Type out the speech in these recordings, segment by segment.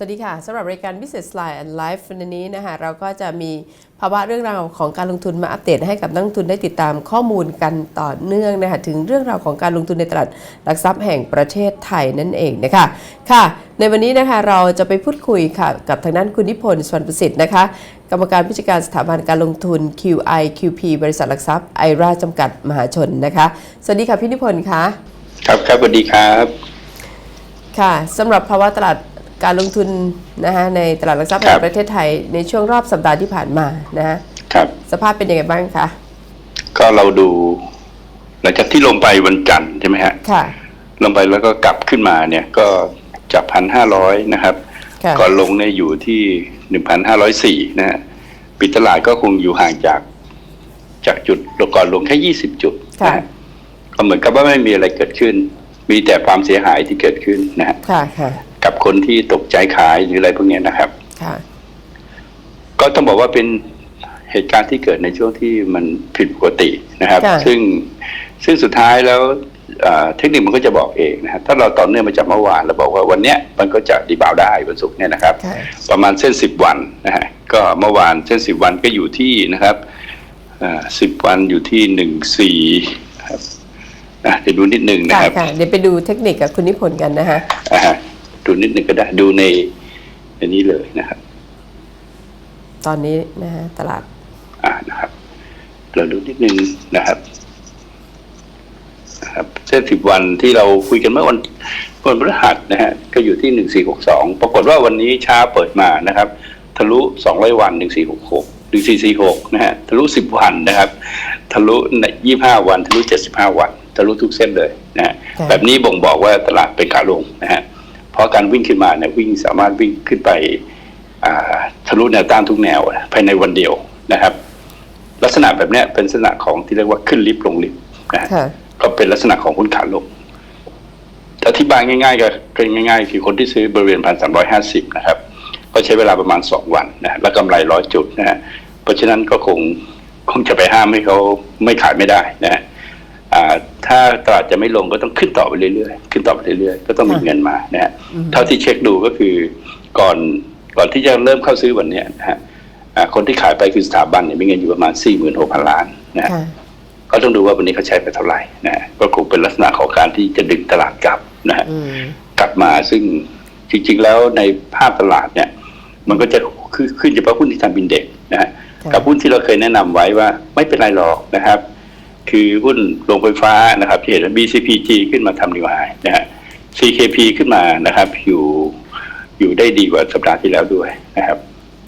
สวัสดีค่ะสำหรับรายการ Business Line and Life ในนี้นะคะเราก็จะมีภาวะเรื่องราวของการลงทุนมาอัปเดตให้กับนักลงทุนได้ติดตามข้อมูลกันต่อเนื่องนะคะถึงเรื่องราวของการลงทุนในตลาดหลักทรัพย์แห่งประเทศไทยนั่นเองนะคะค่ะ ในวันนี้นะคะเราจะไปพูดคุยค่ะกับทางด้านคุณนิพนธ์สวนประสิทธิ์นะคะกรรมการผู้จัดการสถาบันการลงทุน QI QP บริษัทหลักทรัพย์ไอราจำกัดมหาชนนะคะสวัสดีค่ะพี่นิพนธ์คะครับครับสวัสดีครับค่ะสำหรับภาวะตลาด การลงทุนนะคะในตลาดหลักทรัพย์คแห่รังบประเทศไทยในช่วงรอบสัปดาห์ที่ผ่านมานะฮะครับสภาพเป็นยังไงบ้างคะ ก็เราดู หลังจากที่ลงไปวันจันทร์ใช่ไหมฮะค่ะ ลงไปแล้วก็กลับขึ้นมาเนี่ยก็จากพันห้าร้อยนะครับค่ะก่อนลงเนี่ยอยู่ที่หนึ่งพันห้าร้อยสี่นะฮะปิดตลาดก็คงอยู่ห่างจาก จากจุดก่อนลงแค่ยี่สิบจุดนะค่ะฮะก็เหมือนกับว่าไม่มีอะไรเกิดขึ้น มีแต่ความเสียหายที่เกิดขึ้นนะฮะค่ะค่ะ กับคนที่ตกใจขายหรืออะไรพวกเนี้ยนะครับค่ะก็ต้องบอกว่าเป็นเหตุการณ์ที่เกิดในช่วงที่มันผิดปกตินะครับค่ะซึ่งซึ่งสุดท้ายแล้วเอ่อเทคนิคมันก็จะบอกเองนะครับถ้าเราต่อเนื่องมาจากเมื่อวานเราบอกว่าวันเนี้ยมันก็จะดีบาวได้วันศุกร์เนี่ยนะครับค่ะประมาณเส้นสิบวันนะฮะก็เมื่อวานเส้นสิบวันก็อยู่ที่นะครับสิบวันอยู่ที่หนึ่งสี่ครับอะเดี๋ยวดูนิดหนึ่งนะค่ะครับค่ะเดี๋ยวไปดูเทคนิคกับคุณนิพนธ์กันนะคะอ่าฮะ ดูนิดหนึ่งก็ได้ดูในในนี้เลยนะครับ ตอนนี้นะฮะตลาด อ่านะครับ เราดูนิดนึงนะครับนะครับเส้นสิบวันที่เราคุยกันเมื่อวันวันพฤหัสนะฮะก็อยู่ที่หนึ่งสี่หกสองปรากฏว่าวันนี้เช้าเปิดมานะครับ ทะลุสองร้อยวันหนึ่งสี่หกหกหนึ่งสี่สี่หกนะฮะทะลุสิบวันนะครับ ทะลุยี่ห้าวัน ทะลุเจ็ดสิบห้าวัน ทะลุทุกเส้นเลยนะฮะค่ะแบบนี้บ่งบอกว่าตลาดเป็นขาลงนะฮะเพ ราะการวิ่งขึ้นมาเนี่ยวิ่งสามารถวิ่งขึ้นไปอ่าทะลุแนวต้านทุกแนวภายในวันเดียวนะครับ ลักษณะแบบเนี้ยเป็นลักษณะของที่เรียกว่าขึ้นลิฟต์ลงลิฟต์นะฮะค่ะก็เป็นลักษณะของหุ้นขาลงอธิบายง่ายๆก็ก็ง่าย ๆ คือคนที่ซื้อบริเวณพันสามร้อยห้าสิบนะครับ ก็ใช้เวลาประมาณสองวันนะฮะแล้วกำไรร้อยจุดนะฮะเพราะฉะนั้นก็คงคงจะไปห้ามให้เขาไม่ขายไม่ได้นะฮะอ่า ถ้าตลาดจะไม่ลงก็ต้องขึ้นต่อไปเรื่อยๆ ขึ้นต่อไปเรื่อยๆ ก็ต้องมีค่ะเงินมานะฮะอืมเท่าที่เช็คดูก็คือก่อนก่อนที่จะเริ่มเข้าซื้อวันเนี้ยนะฮะอ่าคนที่ขายไปคือสถาบันเนี่ยมีเงินอยู่ประมาณสี่หมื่นหกพันล้านนะฮะค่ะก็ต้องดูว่าวันนี้เขาใช้ไปเท่าไหร่นะฮะก็คงเป็นลักษณะของการที่จะดึงตลาดกลับนะฮะอืมกลับมาซึ่งจริง ๆ แล้วในภาพตลาดเนี่ย มันก็จะขึ้นขึ้นเฉพาะหุ้นที่ทำบินเด็กนะฮะค่ะกับหุ้นที่เราเคยแนะนำไว้ว่าไม่เป็นไรหรอกนะครับ คือหุ้นโรงไฟฟ้านะครับที่เห็นว่า BCPG ขึ้นมาทำนิวไฮนะฮะ CKP ขึ้นมานะครับอยู่อยู่ได้ดีกว่าสัปดาห์ที่แล้วด้วยนะครับ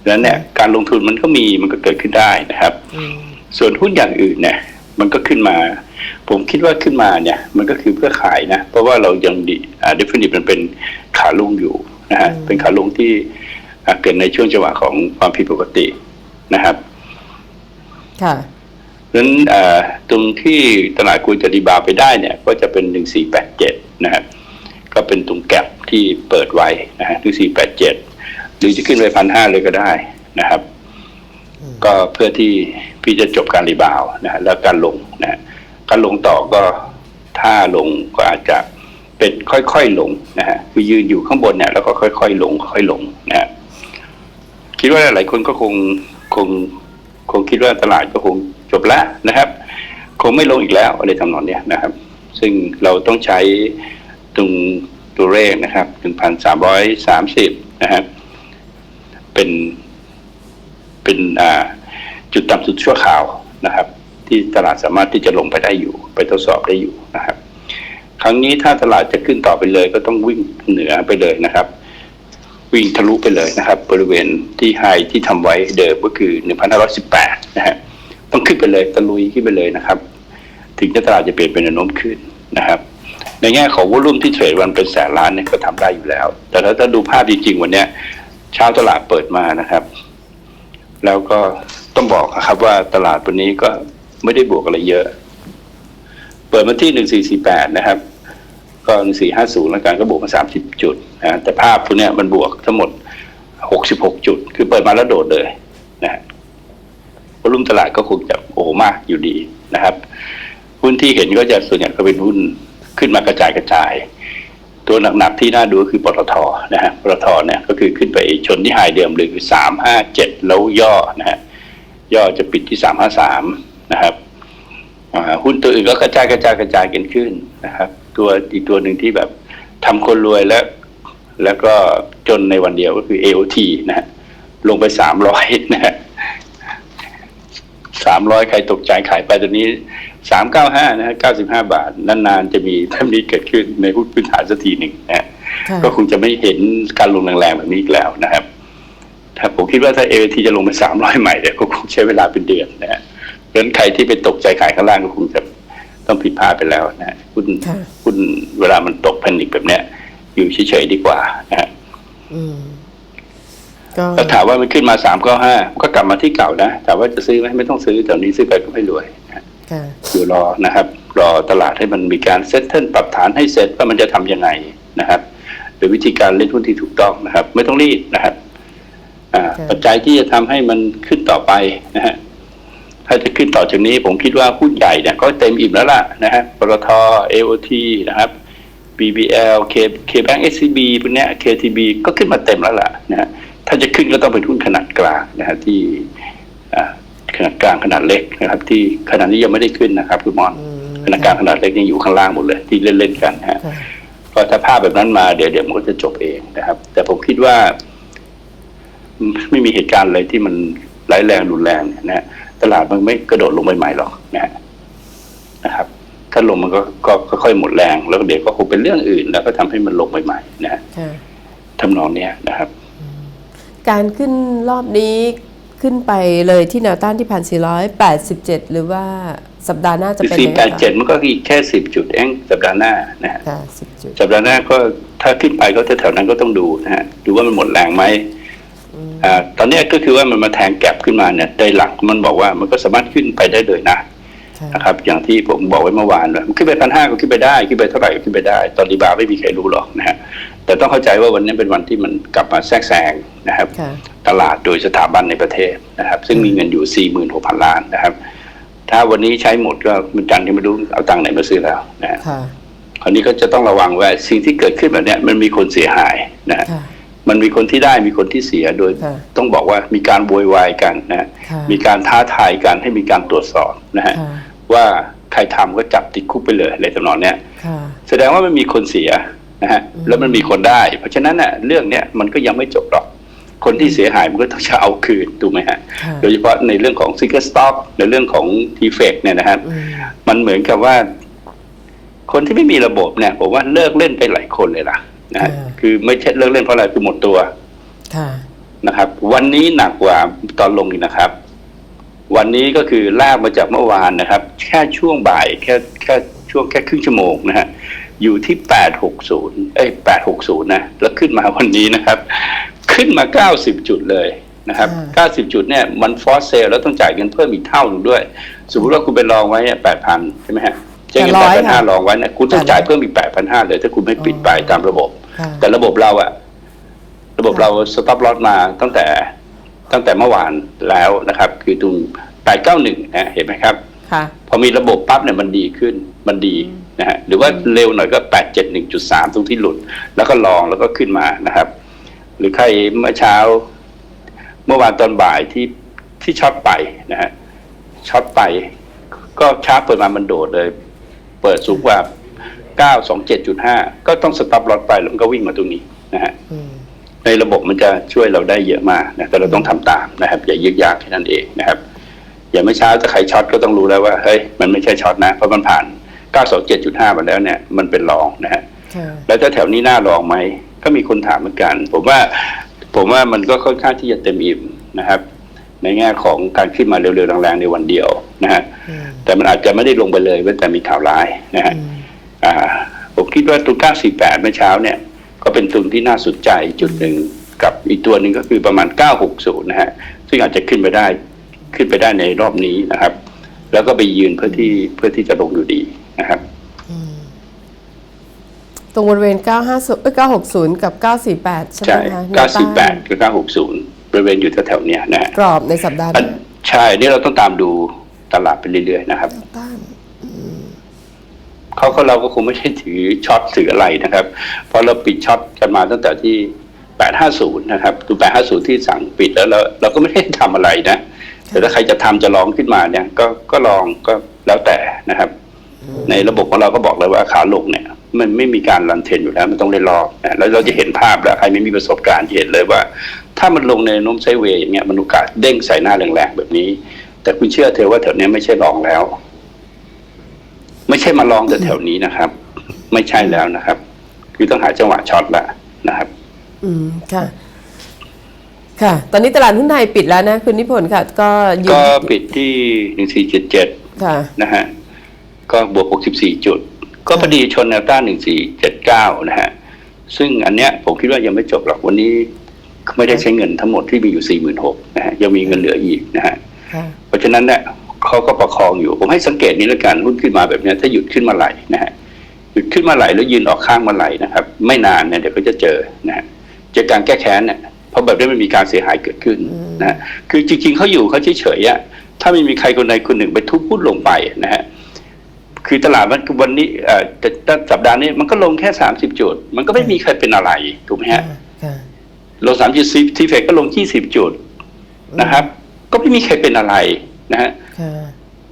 ดังนั้นเนี่ยการลงทุนมันก็มีมันก็เกิดขึ้นได้นะครับอืมส่วนหุ้นอย่างอื่นเนี่ยมันก็ขึ้นมา ผมคิดว่าขึ้นมาเนี่ย มันก็คือเพื่อขายนะ เพราะว่าเรายังดีอ่า definite มันเป็นขาลงอยู่นะฮะอืมเป็นขาลงที่อ่าเกิดในช่วงจังหวะของความผิดปกตินะครับ ค่ะดัง นั้นอ่าตรงที่ตลาดควรจะรีบาวด์ไปได้เนี่ยก็จะเป็นหนึ่งสี่แปดเจ็ดนะฮะก็เป็นตรงแกลบที่เปิดไว้นะฮะหนึ่งสี่แปดเจ็ดหรือจะขึ้นไปพันห้าเลยก็ได้นะครับ ก็เพื่อที่พี่จะจบการรีบาวด์นะฮะแล้วการลงนะฮะการลงต่อก็ถ้าลงก็อาจจะเป็นค่อยๆลงนะฮะคือยืนอยู่ข้างบนเนี่ยแล้วก็ค่อยๆลงค่อยๆลงนะฮะคิดว่าหลายคนก็คงคงคงคิดว่าตลาดก็คง จบแล้วนะครับ คงไม่ลงอีกแล้วอะไรทำนองเนี้ยนะครับ ซึ่งเราต้องใช้ตรงตัวเลขนะครับหนึ่งพันสามร้อยสามสิบนะครับเป็นเป็นอ่าจุดต่ำสุดชั่วคราวนะครับ ที่ตลาดสามารถที่จะลงไปได้อยู่ ไปทดสอบได้อยู่นะครับ ครั้งนี้ถ้าตลาดจะขึ้นต่อไปเลย ก็ต้องวิ่งเหนือไปเลยนะครับ วิ่งทะลุไปเลยนะครับ บริเวณที่ไฮที่ทำไว้เดิมก็คือ 1,518 นะฮะ ต้องขึ้นไปเลยตะลุยขึ้นไปเลยนะครับ ถึงจะตลาดจะเปลี่ยนเป็นแนวโน้มขึ้นนะครับ ในแง่ของวอลุ่มที่เทรดวันเป็นแสนล้านเนี่ยก็ทำได้อยู่แล้ว แต่ถ้าถ้าดูภาพจริงๆวันเนี้ยเช้าตลาดเปิดมานะครับ แล้วก็ต้องบอกครับว่าตลาดวันนี้ก็ไม่ได้บวกอะไรเยอะ เปิดมาที่หนึ่งสี่สี่แปดนะครับ ก็หนึ่งสี่ห้าศูนย์แล้วกันก็บวกมาสามสิบจุดนะแต่ภาพพวกเนี้ยมันบวกทั้งหมดหกสิบหกจุด คือเปิดมาแล้วโดดเลยนะ วอลุ่มตลาดก็คงจะโอ้โหมากอยู่ดีนะครับ หุ้นที่เห็นก็จะส่วนใหญ่ก็เป็นหุ้นขึ้นมากระจายกระจาย ตัวหนักๆที่น่าดูก็คือปตทนะฮะปตทเนี่ยก็คือขึ้นไปชนที่ไฮเดิมเลยคือสามห้าเจ็ดแล้วย่อนะฮะย่อจะปิดที่สามห้าสามนะครับหุ้นตัวอื่นก็กระจายกระจายกระจายกันขึ้นนะครับ ตัวอีกตัวหนึ่งที่แบบทำคนรวยแล้วแล้วก็จนในวันเดียวก็คือ AOT นะฮะลงไปสามร้อยนะฮะ สามร้อยใครตกใจขายไปตัวนี้สามเก้าห้านะฮะเก้าสิบห้าบาท นานๆจะมีแบบนี้เกิดขึ้นในหุ้นพื้นฐานสักทีหนึ่งนะฮะค่ะก็คงจะไม่เห็นการลงแรงๆแบบนี้อีกแล้วนะครับ ถ้าผมคิดว่าถ้า AOT จะลงไปสามร้อยใหม่เนี่ยก็คงใช้เวลาเป็นเดือนนะฮะเพราะฉะนั้นใครที่ไปตกใจขายข้างล่างก็คงจะต้องผิดพลาดไปแล้วนะฮะหุ้นค่ะหุ้นเวลามันตกแพนิคแบบเนี้ยอยู่เฉยๆดีกว่านะฮะอืมก็ ก็ถามว่ามันขึ้นมาสามก็ห้าก็กลับมาที่เก่านะถามว่าจะซื้อไหมไม่ต้องซื้อตอนนี้ซื้อไปก็ไม่รวยนะฮะค่ะอยู่รอนะครับ รอตลาดให้มันมีการเซตเทิลปรับฐานให้เสร็จว่ามันจะทำยังไงนะครับโดยวิธีการเล่นหุ้นที่ถูกต้องนะครับ ไม่ต้องรีบนะครับอ่าค่ะปัจจัยที่จะทำให้มันขึ้นต่อไปนะฮะถ้าจะขึ้นต่อจากนี้ ผมคิดว่าหุ้นใหญ่เนี่ยก็เต็มอิ่มแล้วล่ะนะฮะปตท AOT นะครับ BBL K KBank SCB พวกเนี้ย KTB ก็ขึ้นมาเต็มแล้วล่ะนะฮะ ถ้าจะขึ้นก็ต้องเป็นหุ้นขนาดกลางนะฮะที่อ่าขนาดกลางขนาดเล็กนะครับ ที่ขนาดนี้ยังไม่ได้ขึ้นนะครับคุณมอนอืมขนาดกลางขนาดเล็กยังอยู่ข้างล่างหมดเลย ที่เล่นๆกันนะฮะค่ะพอถ้าภาพแบบนั้นมาเดี๋ยวเดี๋ยวมันก็จะจบเองนะครับ แต่ผมคิดว่า ไม่มีเหตุการณ์อะไรที่มันร้ายแรงรุนแรงเนี่ยนะฮะตลาดมันไม่กระโดดลงไปใหม่หรอกนะฮะนะครับ ถ้าลงมันก็ก็ก็ค่อยหมดแรง แล้วเดี๋ยวก็คงเป็นเรื่องอื่น แล้วก็ทำให้มันลงไปใหม่นะฮะค่ะทำนองเนี้ยนะครับ การขึ้นรอบนี้ขึ้นไปเลยที่แนวต้านที่พันสี่ร้อยแปดสิบเจ็ดหรือว่าสัปดาห์หน้าจะเป็นสี่ยังแปไงดเจ็ดมันก็อีกแค่สิบจุดเองสัปดาห์หน้านะฮะค่ะสิบจุดสัปดาห์หน้าก็ถ้าขึ้นไปก็แถวๆนั้นก็ต้องดูนะฮะดูว่ามันหมดแรงไหมอ่าตอนเนี้ยก็คือว่ามันมาแทงแก็บขึ้นมาเนี่ยได้หลักมันบอกว่ามันก็สามารถขึ้นไปได้เลยนะค่ะนะครับอย่างที่ผมบอกไว้เมื่อวานว่ามันขึ้นไปพันห้าก็ขึ้นไปได้ ขึ้นไปเท่าไหร่ก็ขึ้นไปได้ ตอนรีบาวไม่มีใครรู้หรอกนะฮะ แต่ต้องเข้าใจว่าวันนี้เป็นวันที่มันกลับมาแทรกแซงนะครับค่ะตลาดโดยสถาบันในประเทศนะครับ ซึ่งมีเงินอยู่ 46,000 ล้านนะครับ ถ้าวันนี้ใช้หมดก็มันจันทร์ที่ไม่รู้เอาตังค์ไหนมาซื้อแล้วนะฮะค่ะคราวนี้ก็จะต้องระวังว่าสิ่งที่เกิดขึ้นแบบเนี้ยมันมีคนเสียหายนะฮะค่ะมันมีคนที่ได้มีคนที่เสียโดยค่ะต้องบอกว่ามีการโวยวายกันนะฮะค่ะมีการท้าทายกันให้มีการตรวจสอบนะฮะค่ะว่าใครทำก็จับติดคุกไปเลยอะไรทำนองเนี้ยค่ะแสดงว่ามันมีคนเสีย นะฮะแล้วมันมีคนได้ เพราะฉะนั้นน่ะเรื่องเนี้ยมันก็ยังไม่จบหรอก คนที่เสียหายมันก็ต้องจะเอาคืนถูกไหมฮะค่ะโดยเฉพาะในเรื่องของซิกเกอร์สต็อกในเรื่องของทีเฟกเนี่ยนะครับอืมมันเหมือนกับว่า คนที่ไม่มีระบบเนี่ยผมว่าเลิกเล่นไปหลายคนเลยล่ะนะฮะคือไม่ใช่เลิกเล่นเพราะอะไรคือหมดตัวค่ะนะครับ วันนี้หนักกว่าตอนลงอีกนะครับ วันนี้ก็คือลากมาจากเมื่อวานนะครับ แค่ช่วงบ่ายแค่แค่ช่วงแค่ครึ่งชั่วโมงนะฮะ อยู่ที่แปดหกศูนย์เอ้ยแปดหกศูนย์นะ แล้วขึ้นมาวันนี้นะครับ ขึ้นมาเก้าสิบจุดเลยนะครับอ่าเก้าสิบจุดเนี่ย มันฟอสเซลแล้วต้องจ่ายเงินเพิ่มอีกเท่าหนึงด้วย สมมติว่าคุณไปลองไว้แปดพันใช่ไหมฮะใช้เงินแปดพันห้าลองไว้เนี่ยคุณต้องจ่ายเพิ่มอีกแปดพันห้าเลย ถ้าคุณไม่ปิดไปตามระบบค่ะแต่ระบบเราอะระบบเราสต็อปลอสมาตั้งแต่ตั้งแต่เมื่อวานแล้วนะครับ คือตรงแปดเก้าหนึ่งนะเห็นไหมครับค่ะพอมีระบบปั๊บเนี่ยมันดีขึ้น มันดี นะฮะหรือว่าเร็วหน่อยก็แปดเจ็ดหนึ่งจุดสามตรงที่หลุด แล้วก็ลองแล้วก็ขึ้นมานะครับ หรือใครเมื่อเช้า เมื่อวานตอนบ่ายที่ที่ช็อตไปนะฮะช็อตไป ก็ช้าเปิดมามันโดดเลย เปิดสูงกว่าเก้าสองเจ็ดจุดห้าก็ต้องสต็อปลอตไปแล้วมันก็วิ่งมาตรงนี้นะฮะอืมในระบบมันจะช่วยเราได้เยอะมากนะแต่เราต้องทำตามนะครับ อย่ายึกยากแค่นั้นเองนะครับ อย่าไม่เช้าถ้าใครช็อตก็ต้องรู้แล้วว่าเฮ้ยมันไม่ใช่ช็อตนะเพราะมันผ่าน 927.5 มาแล้วเนี่ยมันเป็นรองนะฮะค่ะแล้วถ้าแถวนี้น่ารองไหมก็มีคนถามเหมือนกัน ผมว่าผมว่ามันก็ค่อนข้างที่จะเต็มอิ่มนะครับ ในแง่ของการขึ้นมาเร็วๆแรงๆในวันเดียวนะฮะอืมแต่มันอาจจะไม่ได้ลงไปเลยเว้นแต่มีข่าวร้ายนะฮะอืมอ่าผมคิดว่าตัว948 เมื่อเช้าเนี่ย ก็เป็นตัวที่น่าสนใจจุดหนึ่งกับอีกตัวหนึ่งก็คือประมาณ 960 นะฮะ ซึ่งอาจจะขึ้นไปได้ขึ้นไปได้ในรอบนี้นะครับ แล้วก็ไปยืนเพื่อที่เพื่อที่จะลงอยู่ดี นะครับอืมตรงบริเวณ 950เอ้ย960 กับ 948 ใช่ไหมใช่คะแนวต้าน948กับ960บริเวณอยู่แถวๆเนี้ยนะฮะกรอบในสัปดาห์อันนี้ใช่นี่เราต้องตามดูตลาดไปเรื่อยๆนะครับ แนวต้านเขาก็เราก็คงไม่ได้ถือช็อตถืออะไรนะครับ เพราะเราปิดช็อตกันมาตั้งแต่ที่ 850 นะครับตัว850 ที่สั่งปิดแล้วเราเราก็ไม่ได้ทำอะไรนะ แต่ถ้าใครจะทำจะลองขึ้นมาเนี่ย ก็ก็ลองก็แล้วแต่นะครับ ในระบบของเราก็บอกเลยว่าขาลงเนี่ย มันไม่มีการรันเทรนอยู่แล้วมันต้องเล่นรอบนะแล้วเราจะเห็นภาพแล้วใครไม่มีประสบการณ์จะเห็นเลยว่า ถ้ามันลงในโน้มไซด์เวย์อย่างเงี้ยมันโอกาสเด้งใส่หน้าแรงๆแบบนี้ แต่คุณเชื่อเธอะว่าแถวเนี้ยไม่ใช่ลองแล้ว ไม่ใช่มาลองแต่แถวนี้นะครับ ไม่ใช่แล้วนะครับ คือต้องหาจังหวะช็อตละนะครับ อืมค่ะค่ะ ตอนนี้ตลาดหุ้นไทยปิดแล้วนะ คุณนิพนธ์ค่ะ ก็ยืนก็ปิดที่หนึ่งสี่เจ็ดเจ็ดค่ะนะฮะ ก็บวก 64 จุด ก็พอดีชนแนวต้าน 1479 นะฮะ ซึ่งอันเนี้ยผมคิดว่ายังไม่จบหรอกวันนี้ไม่ได้ใช้เงินทั้งหมดที่มีอยู่ 46,000นะฮะยังมีเงินเหลืออีกนะฮะค่ะเพราะฉะนั้นเนี่ยเขาก็ประคองอยู่ ผมให้สังเกตนี้แล้วกันหุ้นขึ้นมาแบบเนี้ยถ้าหยุดขึ้นมาไหลนะฮะหยุดขึ้นมาไหลแล้วยืนออกข้างมาไหลนะครับ ไม่นานเนี่ยเดี๋ยวก็จะเจอนะฮะเจอการแก้แค้นเนี่ยเพราะแบบนี้มันมีการเสียหายเกิดขึ้นนะฮะคือจริงๆเขาอยู่เขาเฉยๆอะถ้าไม่มีใครคนใดคนหนึ่งไปทุบหุ้นลงไปนะฮะ คือตลาดมันวันนี้เอ่อแต่แต่สัปดาห์นี้มันก็ลงแค่สามสิบจุด มันก็ไม่มีใครเป็นอะไรถูกไหมฮะค่ะลงสามจุดซีทีเฟกก็ลงยี่สิบจุดนะครับ ก็ไม่มีใครเป็นอะไรนะฮะค่ะ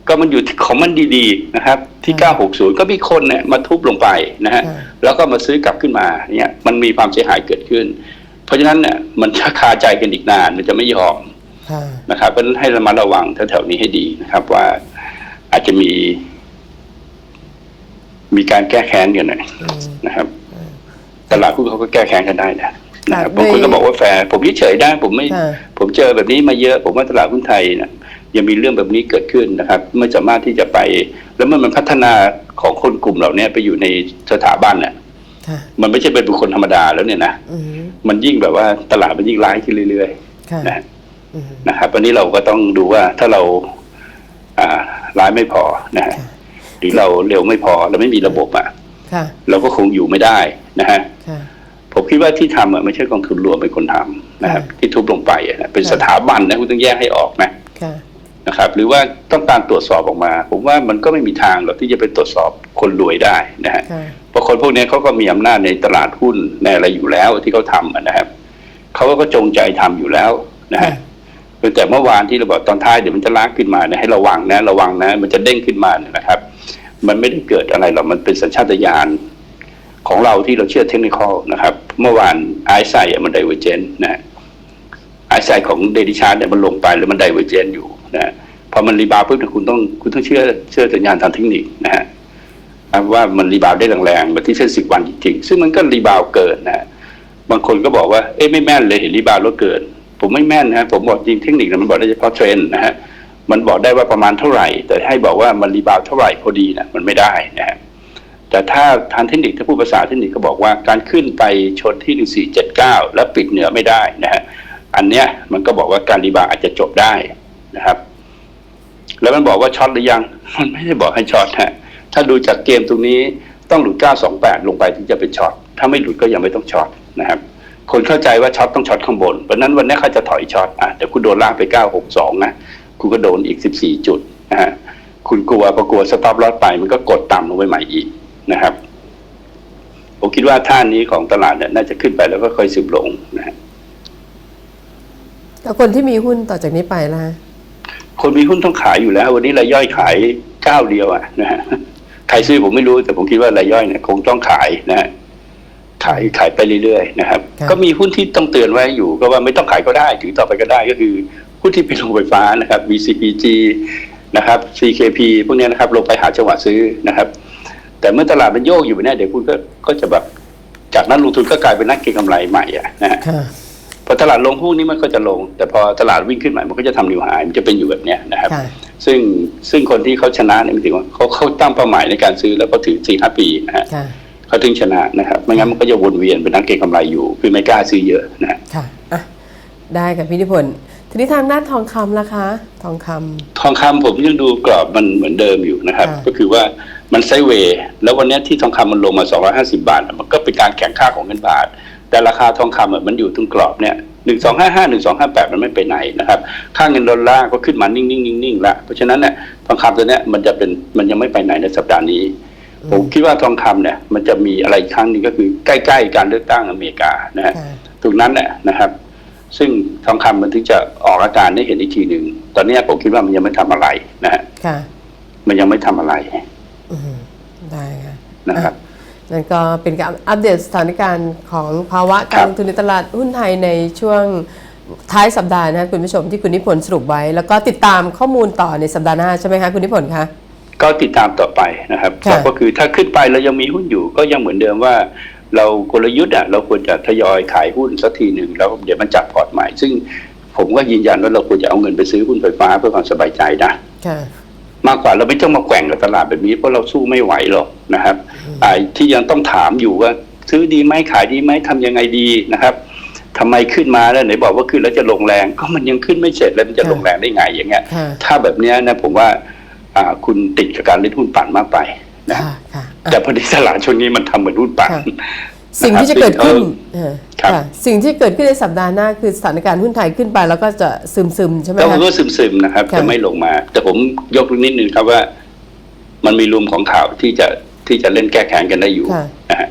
ก็มันอยู่ที่ของมันดีๆนะครับ ที่ค่ะ960 ก็มีคนเนี่ยมาทุบลงไปนะฮะค่ะแล้วก็มาซื้อกลับขึ้นมาเนี่ยมันมีความเสียหายเกิดขึ้น เพราะฉะนั้นเนี่ยมันจะคาใจกันอีกนานมันจะไม่ยอมค่ะนะครับเพราะฉะนั้นให้ระมัดระวังแถวๆนี้ให้ดีนะครับว่าอาจจะมี มีการแก้แค้นกันหน่อยอืมนะครับ ตลาดหุ้นเขาก็แก้แค้นกันได้นะนะครับค่ะบางคนโดยก็บอกว่าแฟร์ผมเฉยๆได้ผมไม่ค่ะผมเจอแบบนี้มาเยอะ ผมว่าตลาดหุ้นไทยนะยังมีเรื่องแบบนี้เกิดขึ้นนะครับ ไม่สามารถที่จะไป แล้วเมื่อมันพัฒนาของคนกลุ่มเหล่านี้ไปอยู่ในสถาบันเนี่ยค่ะมันไม่ใช่เป็นบุคคลธรรมดาแล้วเนี่ยนะอืมมันยิ่งแบบว่าตลาดมันยิ่งร้ายขึ้นเรื่อยค่ะๆนะฮะอืมนะครับวันนี้เราก็ต้องดูว่าถ้าเรา อ่าร้ายไม่พอนะฮะค่ะ หรือเราเร็วไม่พอเราไม่มีระบบอะค่ะเราก็คงอยู่ไม่ได้นะฮะค่ะผมคิดว่าที่ทำอะไม่ใช่กองทุนรวมเป็นคนทำนะครับค่ะที่ทุบลงไปอะนะเป็นค่ะสถาบันนะคุณต้องแยกให้ออกนะค่ะนะครับ หรือว่าต้องการตรวจสอบออกมา ผมว่ามันก็ไม่มีทางหรอกที่จะไปตรวจสอบคนรวยได้นะฮะค่ะเพราะคนพวกนี้เขาก็มีอำนาจในตลาดหุ้นในอะไรอยู่แล้วที่เขาทำอะนะครับเขาก็จงใจทำอยู่แล้วนะฮะค่ะเพียงแต่เมื่อวานที่เราบอกตอนท้ายเดี๋ยวมันจะล้ากขึ้นมาเนี่ยให้ระวังนะ ระวังนะ มันจะเด้งขึ้นมาเนี่ยนะครับ มันไม่ได้เกิดอะไรหรอกมันเป็นสัญชาตญาณของเราที่เราเชื่อเทคนิคนะครับ เมื่อวานไอซ์ไซมันไดเวอร์เจนนะไอซ์ไซของเดดิชาร์เนี่ยมันลงไปแล้วมันไดเวอร์เจนอยู่นะพอมันรีบาวด์ปุ๊บเนี่ยคุณต้องคุณต้องเชื่อเชื่อสัญญาณทางเทคนิคนะฮะว่ามันรีบาวด์ได้แรงๆแบบที่เส้นสิบวันจริงๆซึ่งมันก็รีบาวด์เกินนะฮะบางคนก็บอกว่าเอ๊ะไม่แม่นเลยเห็นรีบาวด์แล้วเกิน ผมไม่แม่นนะฮะผมบอกจริงเทคนิคนะมันบอกได้เฉพาะเทรนนะฮะ มันบอกได้ว่าประมาณเท่าไหร่ แต่ให้บอกว่ามันรีบาวเท่าไหร่พอดีนะมันไม่ได้นะฮะแต่ถ้าทางเทคนิคถ้าพูดภาษาเทคนิคก็บอกว่าการขึ้นไปชนที่หนึ่งสี่เจ็ดเก้าแล้วปิดเหนือไม่ได้นะฮะอันเนี้ยมันก็บอกว่าการรีบาวอาจจะจบได้นะครับ แล้วมันบอกว่าช็อตหรือยังมันไม่ได้บอกให้ช็อตฮะถ้าดูจากเกมตรงนี้ต้องหลุด 928 ลงไปถึงจะเป็นช็อตถ้าไม่หลุดก็ยังไม่ต้องช็อตนะครับคนเข้าใจว่าช็อตต้องช็อตข้างบนเพราะฉะนั้นวันนี้เขาจะถอยช็อตอะแต่คุณโดนลากไป 962 นะ คุณก็โดนอีก 14 จุดนะฮะคุณกลัวพอกลัวสต็อปลอสไป มันก็กดต่ำลงไปใหม่อีกนะครับ ผมคิดว่าท่านี้ของตลาดเนี่ยน่าจะขึ้นไปแล้วก็ค่อยซึมลงนะฮะแล้วคนที่มีหุ้นต่อจากนี้ไปล่ะคนมีหุ้นต้องขายอยู่แล้ว วันนี้รายย่อยขายเจ้าเดียวอะนะฮะใครซื้อผมไม่รู้แต่ผมคิดว่ารายย่อยเนี่ยคงต้องขายนะฮะขายขายไปเรื่อยๆนะครับครับก็มีหุ้นที่ต้องเตือนไว้อยู่ก็ว่าไม่ต้องขายก็ได้ถือต่อไปก็ได้ก็คือ หุ้นที่เป็นโรงไฟฟ้านะครับ VCPG นะครับ CKP พวกเนี้ยนะครับลงไปหาจังหวะซื้อนะครับ แต่เมื่อตลาดมันโยกอยู่เนี่ยเดี๋ยวคุณก็ก็จะแบบจากนั้นลงทุนก็กลายเป็นนักเก็งกำไรใหม่อะนะฮะค่ะพอตลาดลงหุ้นนี้มันก็จะลง แต่พอตลาดวิ่งขึ้นใหม่มันก็จะทำนิวไฮมันจะเป็นอยู่แบบเนี้ยนะครับ ค่ะ ซึ่งซึ่งคนที่เขาชนะเนี่ยหมายถึงว่าเขาเขาตั้งเป้าหมายในการซื้อแล้วก็ถือสี่ห้าปีนะฮะค่ะ เขาถึงชนะนะครับไม่งั้นมันก็จะวนเวียนเป็นนักเก็งกำไรอยู่ คือไม่กล้าซื้อเยอะนะฮะ ค่ะอะได้ค่ะพี่นิพนธ์ ทีนี้ทางด้านทองคำล่ะคะ ทองคำทองคำผมยังดูกรอบมันเหมือนเดิมอยู่นะครับค่ะก็คือว่ามันไซด์เวย์แล้ววันเนี้ยที่ทองคำมันลงมา 250 บาทอะมันก็เป็นการแข่งค่าของเงินบาท แต่ราคาทองคำอะมันอยู่ตรงกรอบเนี่ยหนึ่งสองห้าห้าหนึ่งสองห้าแปดมันไม่ไปไหนนะครับ ค่าเงินดอลลาร์ก็ขึ้นมานิ่งๆนิ่งๆละเพราะฉะนั้นเนี่ยทองคำตัวเนี้ยมันจะเป็นมันยังไม่ไปไหนในสัปดาห์นี้ ผมคิดว่าทองคำเนี่ยมันจะมีอะไรอีกครั้งหนึงก็คือใกล้ๆการเลือกตั้งอเมริกานะฮะค่ะตรงนั้นเนี่ยนะครับ ซึ่งทองคำมันถึงจะออกอาการได้เห็นอีกทีหนึ่งตอนเนี้ยผมคิดว่ามันยังไม่ทำอะไรนะฮะค่ะมันยังไม่ทำอะไรอืมได้ค่ะนะครับนั่นก็เป็นการอัปเดตสถานการณ์ของภาวะคการรับลงทุนในตลาดหุ้นไทยในช่วงท้ายสัปดาห์นะคุณผู้ชมที่คุณนิพนธ์สรุปไว้ แล้วก็ติดตามข้อมูลต่อในสัปดาห์หน้าใช่ไหมคะคุณนิพนธ์คะก็ติดตามต่อไปนะครับค่ะก็คือถ้าขึ้นไปเรายังมีหุ้นอยู่ก็ยังเหมือนเดิมว่า เรากลยุทธ์อะเราควรจะทยอยขายหุ้นสักทีหนึ่งแล้วเดี๋ยวมันจัดพอร์ตใหม่ ซึ่งผมก็ยืนยันว่าเราควรจะเอาเงินไปซื้อหุ้นไฟฟ้าเพื่อความสบายใจนะค่ะมากกว่าเราไม่ต้องมาแกว่งกับตลาดแบบนี้เพราะเราสู้ไม่ไหวหรอกนะครับไอ้ที่ยังต้องถามอยู่ว่า ซื้อดีไหมขายดีไหมทำยังไงดีนะครับทำไมขึ้นมาแล้วไหนบอกว่าขึ้นแล้วจะลงแรง ก็มันยังขึ้นไม่เสร็จแล้วมันจะค่ะลงแรงได้ไงอย่างเงี้ยค่ะถ้าแบบเนี้ยนะผมว่าอ่าคุณติดกับการเล่นหุ้นปั่นมากไป นะค่ะค่ะอะแต่พอดีตลาดช่วงนี้มันทำเหมือนหุ้นปั่นค่ะสิ่งที่จะเกิดขึ้นเออครับค่ะสิ่งที่เกิดขึ้นในสัปดาห์หน้าคือสถานการณ์หุ้นไทยขึ้นไปแล้วก็จะซึมซึมๆใช่ไหมก็คะรู้ซึมๆนะครับค่ะจะไม่ลงมา แต่ผมยกนิดนึงครับว่า มันมีรูมของข่าวที่จะที่จะเล่นแก้แค้นกันได้อยู่ค่ะนะฮะ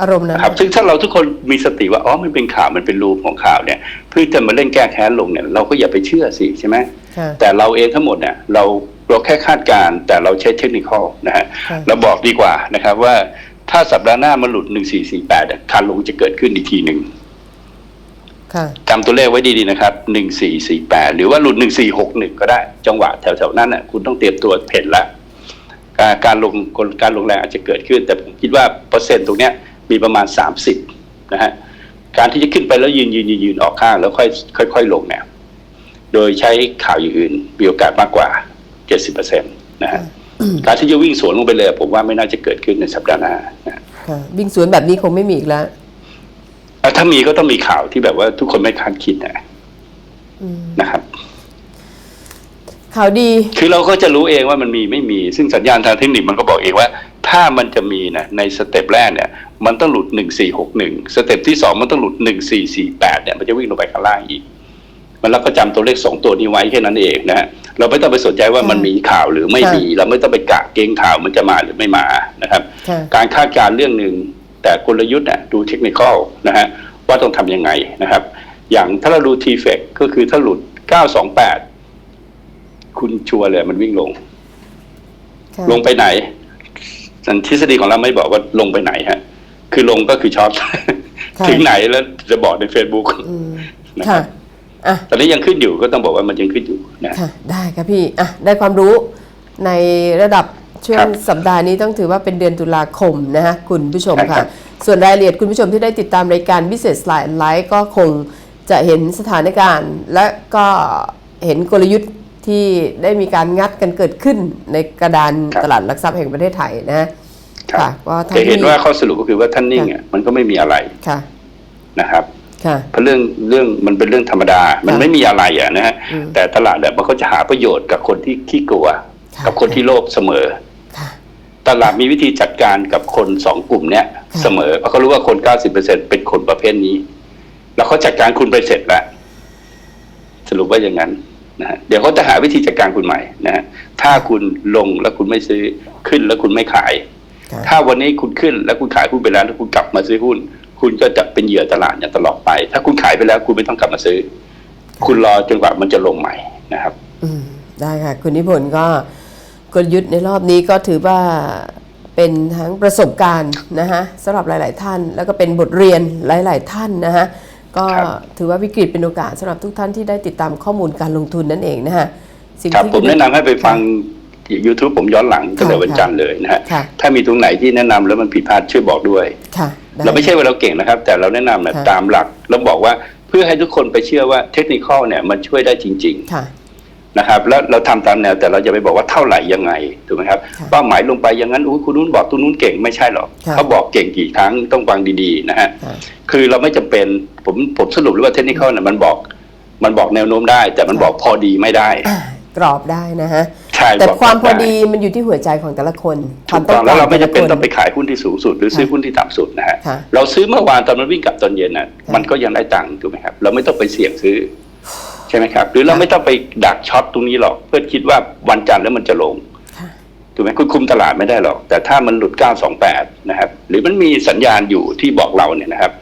อารมณ์นั้นครับซึ่งถ้าเราทุกคนมีสติว่าอ๋อมันเป็นข่าวมันเป็นรูมของข่าวเนี่ยเพื่อจะมาเล่นแก้แค้นลงเนี่ยเราก็อย่าไปเชื่อสิใช่ไหมค่ะแต่เราเองทั้งหมดเนี่ยเรา เราแค่คาดการณ์แต่เราใช้เทคนิคอลนะฮะค่ะเราบอกดีกว่านะครับว่าถ้าสัปดาห์หน้ามันหลุด 1448อะการลงจะเกิดขึ้นอีกทีหนึ่งค่ะจำตัวเลขไว้ดีๆนะครับ 1448 หรือว่าหลุด 1461 ก็ได้ จังหวะแถวๆนั้นน่ะคุณต้องเตรียมตัวเห็นละการการลงการลงแรงอาจจะเกิดขึ้น แต่ผมคิดว่าเปอร์เซ็นต์ตรงเนี้ยมีประมาณ 30 นะฮะ การที่จะขึ้นไปแล้วยืนยืนยืนยืนออกข้างแล้วค่อยค่อย ๆ ลงเนี่ย โดยใช้ข่าวอย่างอื่นมีโอกาสมากกว่า 70%นะฮะการที่จะวิ่งสวนลงไปเลย ผมว่าไม่น่าจะเกิดขึ้นในสัปดาห์หน้านะค่ะวิ่งสวนแบบนี้คงไม่มีอีกแล้วอะถ้ามีก็ต้องมีข่าวที่แบบว่าทุกคนไม่คาดคิดนะอืมนะครับ ข่าวดี คือเราก็จะรู้เองว่ามันมีไม่มี ซึ่งสัญญาณทางเทคนิคมันก็บอกเองว่า ถ้ามันจะมีนะในสเต็ปแรกเนี่ย มันต้องหลุดหนึ่งสี่หกหนึ่งสเต็ปที่สองมันต้องหลุดหนึ่งสี่สี่แปดเนี่ยมันจะวิ่งลงไปข้างล่างอีก มันเราก็จำตัวเลขสองตัวนี้ไว้แค่นั้นเองนะฮะเราไม่ต้องไปสนใจว่าค่ะมันมีข่าวหรือไม่ค่ะมี เราไม่ต้องไปกะเกรงข่าวมันจะมาหรือไม่มานะครับค่ะการคาดการณ์เรื่องหนึ่งแต่กลยุทธ์น่ะดูเทคนิคอลนะฮะว่าต้องทำยังไงนะครับ อย่างถ้าเราดู t f e c ก็คือถ้าหลุด 928 คุณชัวร์เลยมันวิ่งลงค่ะลงไปไหนสันทฤษฎีของเราไม่บอกว่าลงไปไหนฮะ คือลงก็คือช็อตค่ะถึงไหนแล้วจะบอกใน Facebook อืมนะครัค่ะบ อะตอนนี้ยังขึ้นอยู่ก็ต้องบอกว่ามันยังขึ้นอยู่นะค่ะได้ครับพี่อะได้ความรู้ในระดับช่วครังบสัปดาห์นี้ต้องถือว่าเป็นเดือนตุลาคมนะฮะคุณผู้ชมใช่ครัค่ะบส่วนรายละเอียดคุณผู้ชมที่ได้ติดตามรายการ Business Line ไลฟ์ก็คงจะเห็นสถานการณ์ และก็เห็นกลยุทธ์ที่ได้มีการงัดกันเกิดขึ้นในกระดานครับตลาดหลักทรัพย์แห่งประเทศไทยนะฮะครับค่ะก็ท่านจะเห็นที่ว่าข้อสรุปก็คือว่าท่านนิ่งค่ะอะมันก็ไม่มีอะไรค่ะนะครับ ค่ะ เพราะเรื่องเรื่องมันเป็นเรื่องธรรมดา มันค่ะไม่มีอะไรอะนะฮะอืมแต่ตลาดเนี่ยมันก็จะหาประโยชน์กับคนที่ขี้กลัวค่ะกับคนที่โลภเสมอค่ะตลาดมีวิธีจัดการกับคนสองกลุ่มเนี้ยค่ะเสมอเพราะเขารู้ว่าคน90%เป็นคนประเภทนี้ แล้วเขาจัดการคุณไปเสร็จแล้วสรุปว่าอย่างนั้นนะฮะเดี๋ยวเขาจะหาวิธีจัดการคุณใหม่นะฮะถ้าคุณลงแล้วคุณไม่ซื้อขึ้นแล้วคุณไม่ขายค่ะถ้าวันนี้คุณขึ้นแล้วคุณขายหุ้นไปแล้วแล้วคุณกลับมาซื้อหุ้น คุณก็จะเป็นเหยื่อตลาดอย่างตลอดไป ถ้าคุณขายไปแล้วคุณไม่ต้องกลับมาซื้อ คุณรอจนกว่ามันจะลงใหม่นะครับ อืมได้ค่ะ คุณนิพนธ์ก็กลยุทธ์ในรอบนี้ก็ถือว่าเป็นทั้งประสบการณ์นะฮะสำหรับหลาย ๆ ท่าน แล้วก็เป็นบทเรียนหลาย ๆ ท่านนะฮะก็ครับถือว่าวิกฤตเป็นโอกาสสำหรับทุกท่านที่ได้ติดตามข้อมูลการลงทุนนั่นเองนะฮะสิ่งครับที่ผมคุณแนะนำให้ไปฟัง YouTube ผมย้อนหลังตั้งแต่วันจันทร์เลยนะฮะค่ะถ้ามีตรงไหนที่แนะนำแล้วมันผิดพลาดช่วยบอกด้วยค่ะด้ เราไม่ใช่ว่าเราเก่งนะครับ แต่เราแนะนำนะค่ะตามหลักแล้วบอกว่าเพื่อให้ทุกคนไปเชื่อว่าเทคนิคอลเนี่ยมันช่วยได้จริงค่ะๆนะครับ แล้วเราทำตามแนวแต่เราจะไปบอกว่าเท่าไหร่ยังไงถูกไหมครับค่ะเป้าหมายลงไปอย่างนั้นอุ้ยคุณนู้นบอกตัวนู้นเก่งไม่ใช่หรอกค่ะเขาบอกเก่งกี่ครั้งต้องฟังดีๆนะฮะค่ะคือเราไม่จำเป็นผมผมสรุปเลยว่าเทคนิคอลเนี่ยมันบอก มันบอกแนวโน้มได้ แต่มันบอกพอดีไม่ได้อ่ากรอบได้นะฮะใช่ แต่บอกความพอไดีมันอยู่ที่หัวใจของแต่ละคนคถูวามกต้อต้องงกาแล้วรเราไม่จำเป็นแต่ละคต้องไปขายหุ้นที่สูงสุด หรือซื้อหุ้นที่ต่ำสุดนะฮะค่ะเราซื้อเมื่อวานตอนมันวิ่งกลับตอนเย็นน่ะมันก็ยังได้ตังค์ถูกไหมครับ เราไม่ต้องไปเสี่ยงซื้อใช่ไหมครับ หรือเราไม่ต้องไปดักช็อตตรงนี้หรอกเพื่อคิดว่าวันจันทร์แล้วมันจะลงค่ะถูกไหมคุณคุมตลาดไม่ได้หรอก แต่ถ้ามันหลุด 928 นะครับ หรือมันมีสัญญาณอยู่ที่บอกเราเนี่ยนะครับ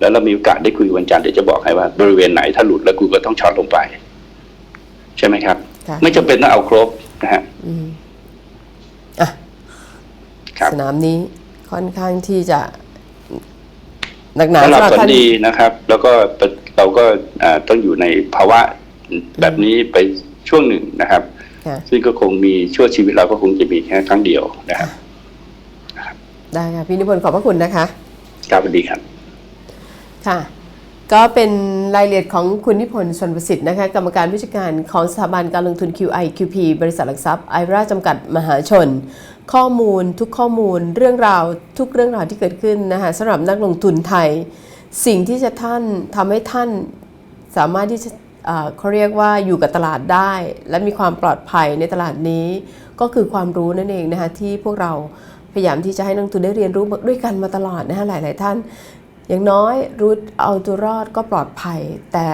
แล้วเรามีโอกาสได้คุยวันจันทร์เดี๋ยวจะบอกให้ว่าบริเวณไหนถ้าหลุดแล้วกูก็ต้องช็อตลงไป ใช่ไหมครับค่ะไม่จำเป็นต้องเอาครบ นะฮะอืมอะครับสนามนี้ค่อนข้างที่จะหนักหนาสำหรับสำหรับผลท่านดีนะครับ แล้วก็เราก็อ่าต้องอยู่ในภาวะแบบนี้ไปช่วงหนึ่งนะครับค่ะซึ่งก็คงมีชั่วชีวิตเราก็คงจะมีแค่ครั้งเดียวนะครับได้ค่ะพี่นิพนธ์ขอบพระคุณนะคะครับสวัสดีครับ ค่ะ ก็เป็นรายละเอียดของคุณนิพนธ์ชนประสิทธิ์นะคะกรรมการผู้จัดการของสถาบันการลงทุน QI QP บริษัทหลักทรัพย์ไอราจำกัดมหาชน ข้อมูลทุกข้อมูลเรื่องราวทุกเรื่องราวที่เกิดขึ้นนะคะสำหรับนักลงทุนไทย สิ่งที่จะท่านทำให้ท่านสามารถที่จะเขาเรียกว่าอยู่กับตลาดได้ และมีความปลอดภัยในตลาดนี้ ก็คือความรู้นั่นเองนะคะที่พวกเราพยายามที่จะให้นักลงทุนได้เรียนรู้ด้วยกันมาตลอดนะคะหลาย ๆ ท่าน อย่างน้อยรู้เอาตัวรอดก็ปลอดภัย แต่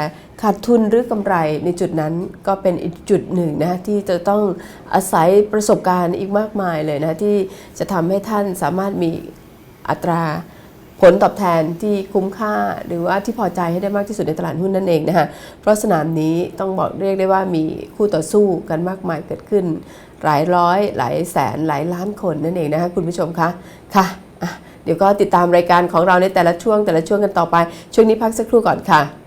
ขาดทุนหรือกำไรในจุดนั้นก็เป็นอีกจุดหนึ่งนะที่จะต้องอาศัยประสบการณ์อีกมากมายเลยนะที่จะทำให้ท่านสามารถมีอัตราผลตอบแทนที่คุ้มค่าหรือว่าที่พอใจให้ได้มากที่สุดในตลาดหุ้นนั่นเองนะคะเพราะสนามนี้ต้องบอกเรียกได้ว่ามีคู่ต่อสู้กันมากมายเกิดขึ้น หลายร้อย หลายแสนหลายล้านคนนั่นเองนะคะคุณผู้ชมคะค่ะ เดี๋ยวก็ติดตามรายการของเราในแต่ละช่วงแต่ละช่วงกันต่อไป ช่วงนี้พักสักครู่ก่อนค่ะ